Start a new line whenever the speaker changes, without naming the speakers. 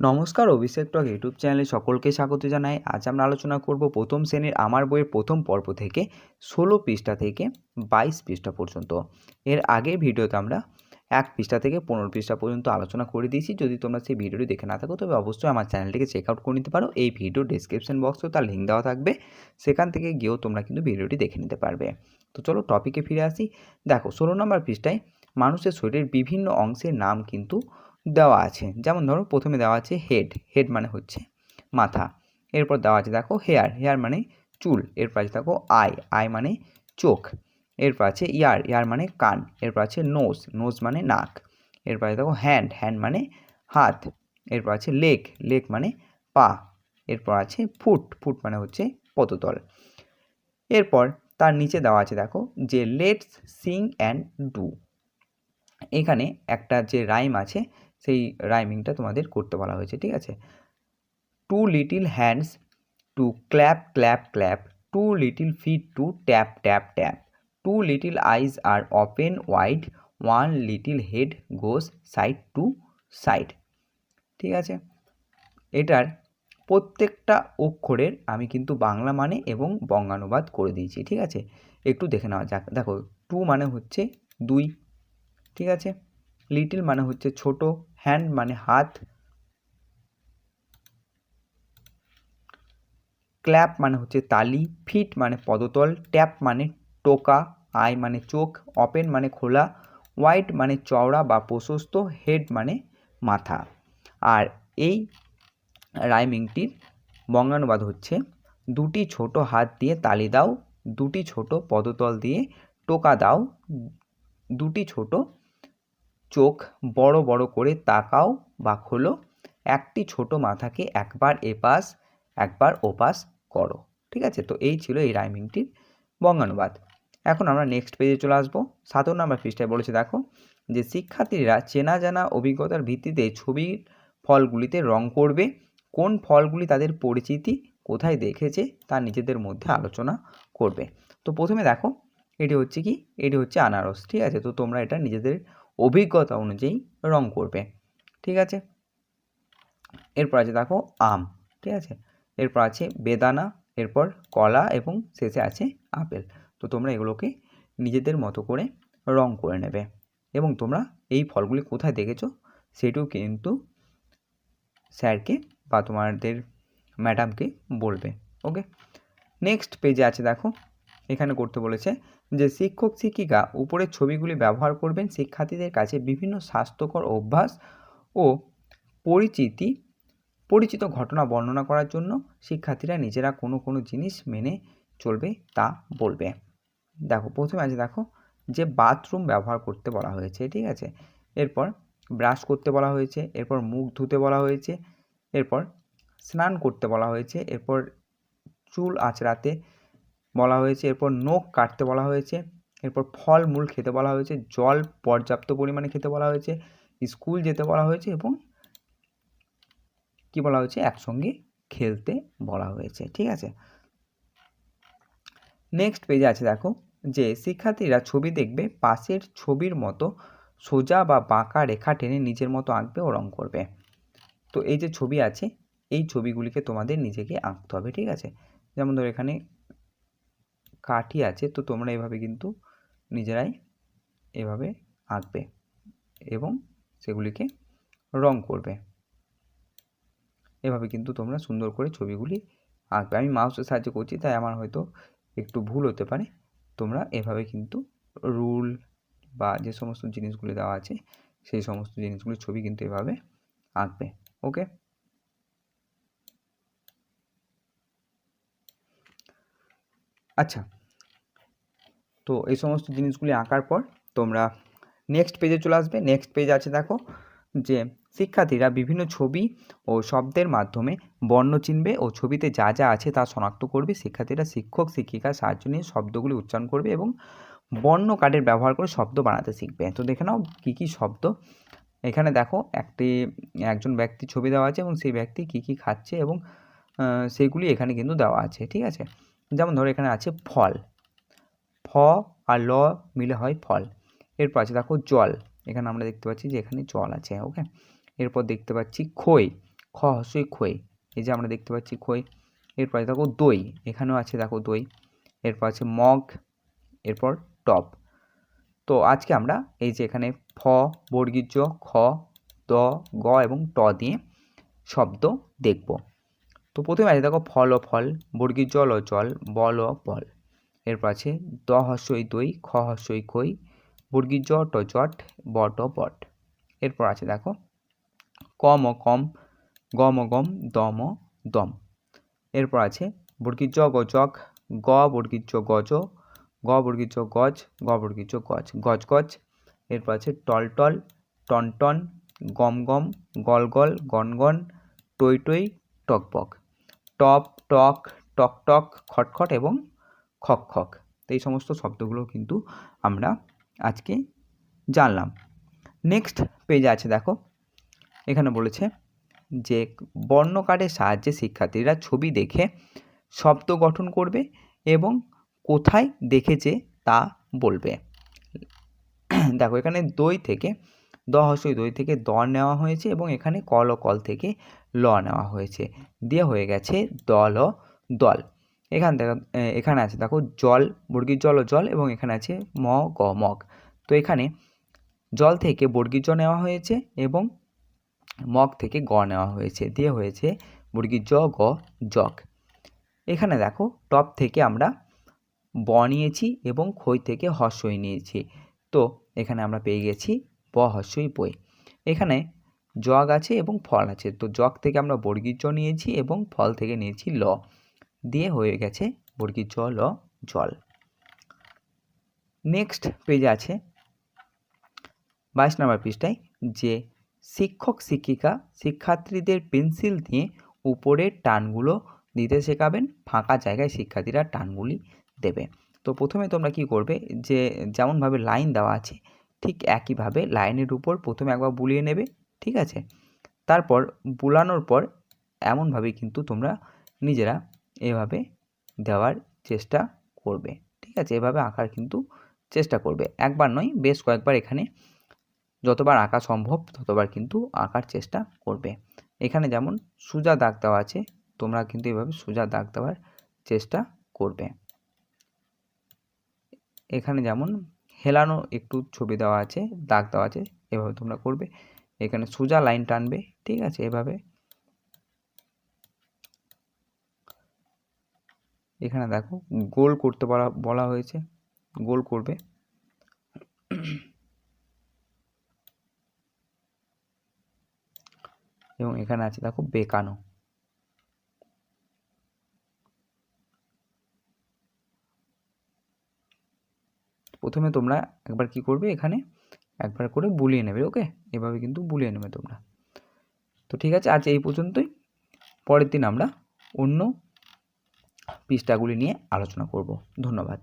নমস্কার, অভিষেক টক ইউটিউব চ্যানেলে সকলকে স্বাগত জানাই। আজ আমরা আলোচনা করব প্রথম শ্রেণির আমার বইয়ের প্রথম পর্ব থেকে, ষোলো পৃষ্ঠা থেকে বাইশ পৃষ্ঠা পর্যন্ত। এর আগের ভিডিওতে আমরা এক পৃষ্ঠা থেকে পনেরো পৃষ্ঠা পর্যন্ত আলোচনা করে দিয়েছি। যদি তোমরা সেই ভিডিওটি দেখে না থাকো, তবে অবশ্যই আমার চ্যানেলটিকে চেক আউট করে নিতে পারো। এই ভিডিও ডিসক্রিপশন বক্সেও তার লিঙ্ক দেওয়া থাকবে। সেখান থেকে গিয়েও তোমরা কিন্তু ভিডিওটি দেখে নিতে পারবে। তো চলো টপিকে ফিরে আসি। দেখো, ষোলো নম্বর পৃষ্ঠায় মানুষের শরীরের বিভিন্ন অংশের নাম কিন্তু দেওয়া আছে। যেমন ধরো প্রথমে দেওয়া আছে হেড হেড মানে হচ্ছে মাথা। এরপর দেওয়া আছে দেখো হেয়ার হেয়ার মানে চুল। এরপর আছে দেখো আই আই মানে চোখ। এরপর আছে ইয়ার ইয়ার মানে কান। এরপর আছে নোজ নোজ মানে নাক। এরপর আছে দেখো হ্যান্ড হ্যান্ড মানে হাত। এরপর আছে লেগ লেগ মানে পা। এরপর আছে ফুট ফুট মানে হচ্ছে পদতল। এরপর তার নিচে দেওয়া আছে দেখো যে লেটস সিং অ্যান্ড ডু এখানে একটা যে রাইম আছে সেই রাইমিংটা তোমাদের করতে বলা হয়েছে, ঠিক আছে? Two little hands to clap clap clap two little feet to tap tap tap two little eyes are open wide one little head goes side to side ঠিক আছে? এটার প্রত্যেকটা অক্ষরের আমি কিন্তু বাংলা মানে এবং বঙ্গানুবাদ করে দিয়েছি, ঠিক আছে? একটু দেখে নেওয়া যাক। দেখো টু মানে হচ্ছে দুই, ঠিক আছে? লিটিল মানে হচ্ছে ছোট, হ্যান্ড মানে হাত। ক্ল্যাপ মানে হচ্ছে তালি, ফিট মানে পদতল, ট্যাপ মানে টোকা, আই মানে চোখ, ওপেন মানে খোলা, হোয়াইট মানে চওড়া বা প্রশস্ত, হেড মানে মাথা। আর এই রাইমিংটির বঙ্গানুবাদ হচ্ছে, দুটি ছোট হাত দিয়ে তালি দাও, দুটি ছোট পদতল দিয়ে টোকা দাও, দুটি ছোট চোখ বড় বড় করে তাকাও বা খোলো। একটি ছোট মাথাকে একবার এপাশ, একবার ওপাশ করো। ঠিক আছে? তো এই ছিল এই রাইমিংটির বঙ্গানুবাদ। এখন আমরা নেক্সট পেজে চলে আসব। সাতের নাম্বার পৃষ্ঠায় বলেছে, দেখো, যে শিক্ষার্থীরা চেনা জানা অভিজ্ঞতার ভিত্তিতে ছবির ফলগুলিতে রং করবে। কোন ফলগুলি তাদের পরিচিতি কোথায় দেখেছে তা নিজেদের মধ্যে আলোচনা করবে। তো প্রথমে দেখো, এটি হচ্ছে কি? এটি হচ্ছে আনারস। ঠিক আছে? তো তোমরা এটা নিজেদের অভিজ্ঞতা অনুযায়ী রং করবে, ঠিক আছে? এরপর আছে দেখো আম, ঠিক আছে? এরপর আছে বেদানা, এরপর কলা এবং শেষে আছে আপেল। তো তোমরা এগুলোকে নিজেদের মতো করে রং করে নেবে। এবং তোমরা এই ফলগুলি কোথায় দেখেছ সেটিও কিন্তু স্যারকে বা তোমাদের ম্যাডামকে বলবে, ওকে? নেক্সট পেজে আছে দেখো, এখানে করতে বলেছে যে শিক্ষক, শিক্ষিকা উপরের ছবিগুলি ব্যবহার করবেন শিক্ষার্থীদের কাছে বিভিন্ন স্বাস্থ্যকর অভ্যাস ও পরিচিতি, পরিচিত ঘটনা বর্ণনা করার জন্য শিক্ষার্থীরা নিজেরা কোনো কোনো জিনিস মেনে চলবে তা বলবে। দেখো, প্রথমে আছে দেখো যে বাথরুম ব্যবহার করতে বলা হয়েছে, ঠিক আছে? এরপর ব্রাশ করতে বলা হয়েছে, এরপর মুখ ধুতে বলা হয়েছে, এরপর স্নান করতে বলা হয়েছে, এরপর চুল আঁচড়াতে বলা হয়েছে, এরপর নখ কাটতে বলা হয়েছে, এরপর ফল মূল খেতে বলা হয়েছে, জল পর্যাপ্ত পরিমাণে খেতে বলা হয়েছে, স্কুল যেতে বলা হয়েছে এবং কি বলা হয়েছে, একসঙ্গে খেলতে বলা হয়েছে, ঠিক আছে? নেক্সট পেজে আছে দেখো যে, শিক্ষার্থীরা ছবি দেখবে, পাশের ছবির মতো সোজা বা বাঁকা রেখা টেনে নিজের মতো আঁকবে ও রং করবে। তো এই যে ছবি আছে, এই ছবিগুলিকে তোমাদের নিজেকে আঁকতে হবে, ঠিক আছে? যেমন ধরো এখানে কাঠি আছে, তো তোমরা এভাবে কিন্তু নিজেরাই এভাবে আঁকবে এবং সেগুলিকে রং করবে। এভাবে কিন্তু তোমরা সুন্দর করে ছবিগুলি আঁকবে। আমি মাউসের সাহায্য করছি, তাই আমার হয়তো একটু ভুল হতে পারে। তোমরা এভাবে কিন্তু রুল বা যে সমস্ত জিনিসগুলি দেওয়া আছে, সেই সমস্ত জিনিসগুলির ছবি কিন্তু এভাবে আঁকবে। ওকে? আচ্ছা তো এই সমস্ত জিনিসগুলি আঁকার পর তোমরা নেক্সট পেজে চলে আসবে। নেক্সট পেজ আছে দেখো যে শিক্ষার্থীরা বিভিন্ন ছবি ও শব্দের মাধ্যমে বর্ণ চিনবে ও ছবিতে যা যা আছে তা শনাক্ত করবে। শিক্ষার্থীরা শিক্ষক শিক্ষিকার সাহায্য নিয়ে শব্দগুলি উচ্চারণ করবে এবং বর্ণ কার্ডের ব্যবহার করে শব্দ বানাতে শিখবে। তো দেখে নাও কী কী শব্দ। এখানে দেখো একটি, একজন ব্যক্তির ছবি দেওয়া আছে এবং সেই ব্যক্তি কী কী খাচ্ছে এবং সেগুলি এখানে কিন্তু দেওয়া আছে, ঠিক আছে? যেমন ধরো এখানে আছে ফল। ফ আর ল মিলে হয় ফল। এরপর আছে দেখো জল। এখানে আমরা দেখতে পাচ্ছি যে এখানে জল আছে ওকে এরপর দেখতে পাচ্ছি খই, খ হস্যই খই। এই যে আমরা দেখতে পাচ্ছি খই। এরপর দেখো দই। এখানেও আছে দেখো দই। এরপর আছে মগ। এরপর টপ। তো আজকে আমরা এই যে এখানে ফ বর্গীর জ খ, দ, গ এবং ট দিয়ে শব্দ দেখব। তো প্রথমে আছে দেখো ফল ও ফল বর্গীর জল ও জল বল ও বল এরপর আছে দ হস্যই দই, খ হস্যই খই বর্গীর জ ট জট বট বট। এরপর আছে দেখো কম ও কম গম ও গম দম ও দম। এরপর আছে বর্গীর জ গ জক গ বর্গীর জ গজ গ বর্গীর জ গজ, গ বর্গীর জ গজ গজ গজ। এরপর আছে টল টল, টন টন, গম গম, গল গল, গন গন, টই টই, টক বক। টপ, টক টক টক খটখট এবং খক খক। তো এই সমস্ত শব্দগুলো কিন্তু আমরা আজকে জানলাম। নেক্সট পেজে আছে, দেখো। এখানে বলেছে যে বর্ণ কার্ডের সাহায্যে শিক্ষার্থীরা ছবি দেখে শব্দ গঠন করবে এবং কোথায় দেখেছে তা বলবে। দেখো, এখানে দই থেকে দ হস্যই দই থেকে দ নেওয়া হয়েছে এবং এখানে কল ও কল থেকে ল নেওয়া হয়েছে। দিয়ে হয়ে গেছে দল ও দল। এখান থেকে এখানে আছে, দেখো, জল বর্গীর জল ও জল এবং এখানে আছে ম, গ, মগ। তো এখানে জল থেকে বর্গীর জ নেওয়া হয়েছে এবং মগ থেকে গ নেওয়া হয়েছে, দিয়ে হয়েছে বর্গীর জ, গ জগ এখানে দেখো, টপ থেকে আমরা ব নিয়েছি এবং খই থেকে হস্যই নিয়েছি। তো এখানে আমরা পেয়ে গেছি ব হস্যই বই এখানে জগ আছে এবং ফল আছে। তো জগ থেকে আমরা বর্গীর জ নিয়েছি এবং ফল থেকে নিয়েছি ল। দিয়ে হয়ে গেছে বর্গীর জল ল জল। নেক্সট পেজে আছে বাইশ নম্বর পৃষ্ঠায় যে শিক্ষক, শিক্ষিকা, শিক্ষার্থীদের পেন্সিল দিয়ে উপরের টানগুলো দিতে শেখাবেন, ফাঁকা জায়গায় শিক্ষার্থীরা টানগুলি দেবে। তো প্রথমে তোমরা কি করবে যে যেমনভাবে লাইন দেওয়া আছে, ঠিক একইভাবে লাইনের উপর প্রথমে একবার বুলিয়ে নেবে, ঠিক আছে? তারপর বুলানোর পর এমনভাবে কিন্তু তোমরা নিজেরা এভাবে দেওয়ার চেষ্টা করবে। ঠিক আছে? এভাবে আঁকার কিন্তু চেষ্টা করবে। একবার নয়, বেশ কয়েকবার এখানে যতবার আঁকা সম্ভব ততবার কিন্তু আঁকার চেষ্টা করবে। এখানে যেমন সোজা দাগ দেওয়া আছে, তোমরা কিন্তু এভাবে সোজা দাগ দেওয়ার চেষ্টা করবে। এখানে যেমন হেলানো একটু ছবি দেওয়া আছে, দাগ দেওয়া আছে, এভাবে তোমরা করবে। এখানে সোজা লাইন টানবে, ঠিক আছে? এভাবে এখানে দেখো, গোল করতে বলা বলা হয়েছে, গোল করবে। এবং এখানে আছে দেখো, বেকানো। প্রথমে তোমরা একবার কি করবে এখানে? একবার করে বুলিয়ে নেবে, ওকে? এভাবে কিন্তু বুলিয়ে নেবে তোমরা। তো ঠিক আছে, আজ এই পর্যন্তই। পরের দিন আমরা অন্য পৃষ্ঠাগুলি নিয়ে আলোচনা করব। ধন্যবাদ।